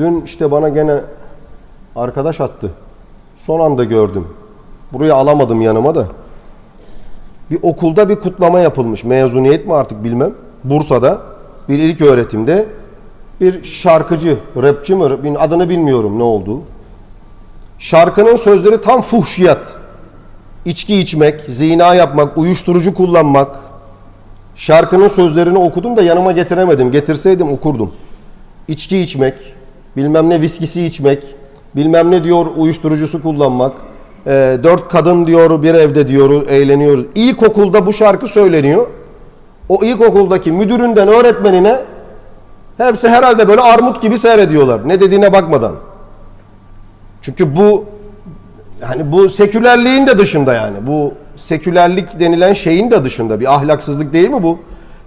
Dün işte bana gene arkadaş attı. Son anda gördüm. Burayı alamadım yanıma da. Bir okulda bir kutlama yapılmış. Mezuniyet mi artık bilmem. Bursa'da bir ilk öğretimde bir şarkıcı, rapçi mi adını bilmiyorum ne olduğu. Şarkının sözleri tam fuhşiyat. İçki içmek, zina yapmak, uyuşturucu kullanmak. Şarkının sözlerini okudum da yanıma getiremedim. Getirseydim okurdum. İçki içmek, bilmem ne viskisi içmek, bilmem ne diyor uyuşturucusu kullanmak. Ee, dört kadın diyor bir evde diyor eğleniyor. İlkokulda bu şarkı söyleniyor. O ilkokuldaki müdüründen öğretmenine hepsi herhalde böyle armut gibi seyrediyorlar. Ne dediğine bakmadan. Çünkü bu yani bu sekülerliğin de dışında yani. Bu sekülerlik denilen şeyin de dışında. Bir ahlaksızlık değil mi bu?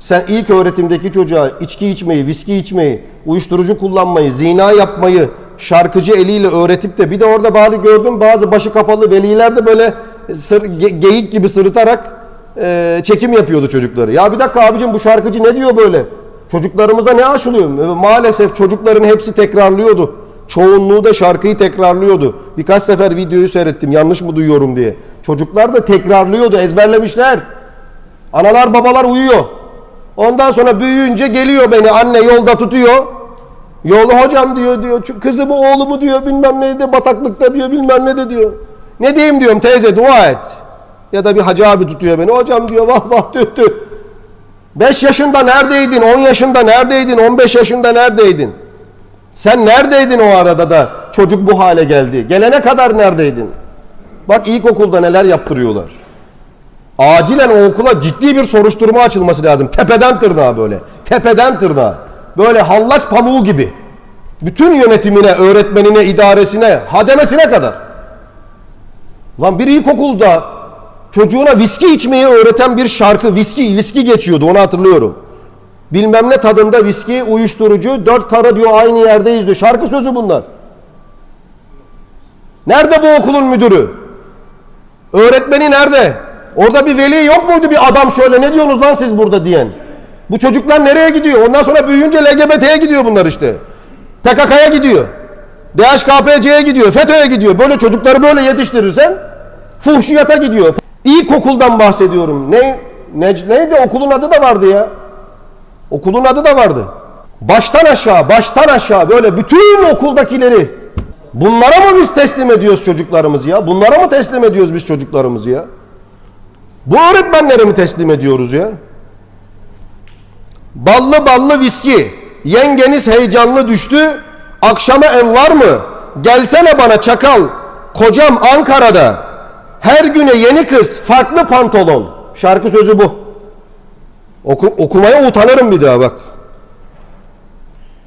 Sen ilk öğretimdeki çocuğa içki içmeyi, viski içmeyi, uyuşturucu kullanmayı, zina yapmayı şarkıcı eliyle öğretip de bir de orada bari gördüm bazı başı kapalı veliler de böyle sır, ge- geyik gibi sırıtarak e, çekim yapıyordu çocukları. Ya bir dakika abicim bu şarkıcı ne diyor böyle? Çocuklarımıza ne aşılıyor? Maalesef çocukların hepsi tekrarlıyordu. Çoğunluğu da şarkıyı tekrarlıyordu. Birkaç sefer videoyu seyrettim yanlış mı duyuyorum diye. Çocuklar da tekrarlıyordu, ezberlemişler. Analar babalar uyuyor. Ondan sonra büyüyünce geliyor beni anne yolda tutuyor. Yolu hocam diyor diyor. "Şu Kızımı oğlumu diyor bilmem ne de bataklıkta diyor bilmem ne de diyor. Ne diyeyim diyorum teyze dua et. Ya da bir hacı abi tutuyor beni. Hocam diyor vah vah tüh. 5 yaşında neredeydin? 10 yaşında neredeydin? 15 yaşında neredeydin? Sen neredeydin o arada da çocuk bu hale geldi? Gelene kadar neredeydin? Bak ilkokulda neler yaptırıyorlar. Acilen o okula ciddi bir soruşturma açılması lazım. Tepeden tırnağa böyle. Tepeden tırnağa. Böyle hallaç pamuğu gibi. Bütün yönetimine, öğretmenine, idaresine, hademesine kadar. Lan bir ilkokulda çocuğuna viski içmeyi öğreten bir şarkı, viski, viski geçiyordu onu hatırlıyorum. Bilmem ne tadında viski, uyuşturucu, dört kara diyor aynı yerdeyiz diyor. Şarkı sözü bunlar. Nerede bu okulun müdürü? Öğretmeni nerede? Orada bir veli yok muydu bir adam şöyle ne diyorsunuz lan siz burada diyen? Bu çocuklar nereye gidiyor? Ondan sonra büyüyünce LGBT'ye gidiyor bunlar işte. PKK'ya gidiyor. DHKPC'ye gidiyor. FETÖ'ye gidiyor. Böyle çocukları böyle yetiştirirsen fuhşiyata gidiyor. İlkokuldan bahsediyorum. Ne, ne, neydi okulun adı da vardı ya. Okulun adı da vardı. Baştan aşağı, baştan aşağı böyle bütün okuldakileri bunlara mı biz teslim ediyoruz çocuklarımızı ya? Bunlara mı teslim ediyoruz biz çocuklarımızı ya? Bu öğretmenlere mi teslim ediyoruz ya? Ballı ballı viski. Yengeniz heyecanlı düştü. Akşama ev var mı? Gelsene bana çakal. Kocam Ankara'da. Her güne yeni kız, farklı pantolon. Şarkı sözü bu. Oku, okumaya utanırım bir daha bak.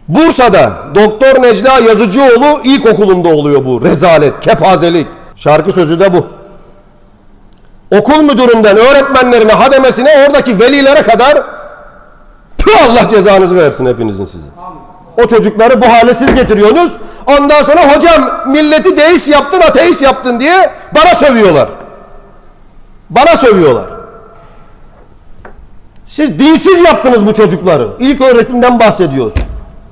Bursa'da Doktor Necla Yazıcıoğlu ilkokulunda oluyor bu rezalet, kepazelik. Şarkı sözü de bu. Okul müdüründen öğretmenlerine, hademesine, oradaki velilere kadar tüh Allah cezanızı versin hepinizin size. O çocukları bu hale siz getiriyorsunuz. Ondan sonra hocam milleti deist yaptın, ateist yaptın diye bana sövüyorlar. Bana sövüyorlar. Siz dinsiz yaptınız bu çocukları. İlk öğretimden bahsediyoruz.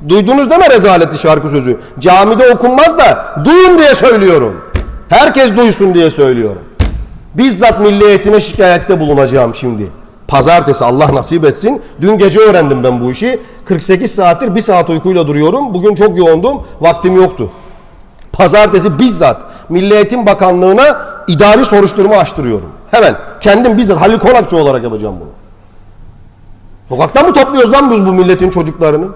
Duydunuz değil mi rezaleti şarkı sözü? Camide okunmaz da duyun diye söylüyorum. Herkes duysun diye söylüyorum. Bizzat milli eğitime şikayette bulunacağım şimdi. Pazartesi Allah nasip etsin. Dün gece öğrendim ben bu işi. 48 saattir bir saat uykuyla duruyorum. Bugün çok yoğundum. Vaktim yoktu. Pazartesi bizzat Milli Eğitim Bakanlığı'na idari soruşturma açtırıyorum. Hemen kendim bizzat Halil Konakçı olarak yapacağım bunu. Sokaktan mı topluyoruz lan biz bu milletin çocuklarını?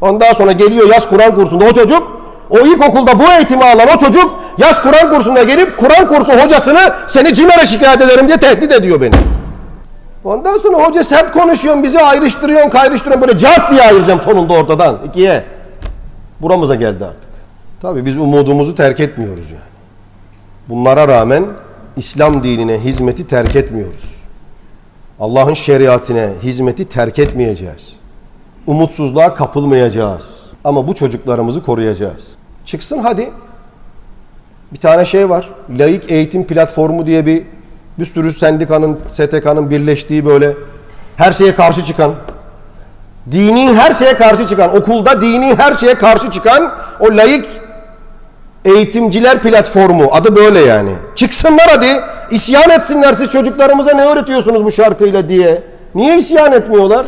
Ondan sonra geliyor yaz Kur'an kursunda o çocuk, o ilkokulda bu eğitimi alan o çocuk yaz Kur'an kursuna gelip Kur'an kursu hocasını seni CİMER'e şikayet ederim diye tehdit ediyor beni. Ondan sonra hoca sert konuşuyorsun, bizi ayrıştırıyorsun, kayrıştırıyorsun. Böyle cart diye ayıracağım sonunda ortadan ikiye. Buramıza geldi artık. Tabii biz umudumuzu terk etmiyoruz yani. Bunlara rağmen İslam dinine hizmeti terk etmiyoruz. Allah'ın şeriatine hizmeti terk etmeyeceğiz. Umutsuzluğa kapılmayacağız. Ama bu çocuklarımızı koruyacağız. Çıksın hadi. Bir tane şey var. Laik Eğitim Platformu diye bir bir sürü sendikanın, STK'nın birleştiği böyle her şeye karşı çıkan Dini her şeye karşı çıkan, okulda dini her şeye karşı çıkan o laik eğitimciler platformu adı böyle yani. Çıksınlar hadi isyan etsinler siz çocuklarımıza ne öğretiyorsunuz bu şarkıyla diye. Niye isyan etmiyorlar?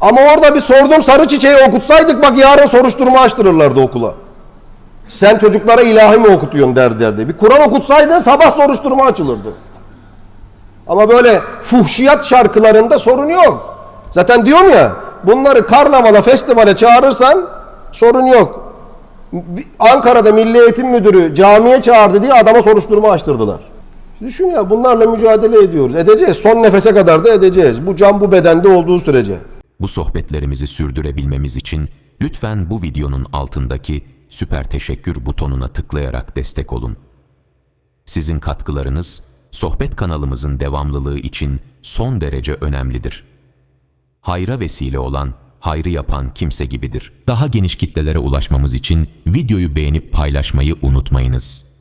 Ama orada bir sordum sarı çiçeği okutsaydık bak yarın soruşturma açtırırlardı okula. Sen çocuklara ilahi mi okutuyorsun der derdi. Bir Kur'an okutsaydın sabah soruşturma açılırdı. Ama böyle fuhşiyat şarkılarında sorun yok. Zaten diyorum ya bunları karnavala, festivale çağırırsan sorun yok. Ankara'da Milli Eğitim Müdürü camiye çağırdı diye adama soruşturma açtırdılar. Düşün ya bunlarla mücadele ediyoruz. Edeceğiz. Son nefese kadar da edeceğiz. Bu can bu bedende olduğu sürece. Bu sohbetlerimizi sürdürebilmemiz için lütfen bu videonun altındaki süper teşekkür butonuna tıklayarak destek olun. Sizin katkılarınız sohbet kanalımızın devamlılığı için son derece önemlidir. Hayra vesile olan, hayrı yapan kimse gibidir. Daha geniş kitlelere ulaşmamız için videoyu beğenip paylaşmayı unutmayınız.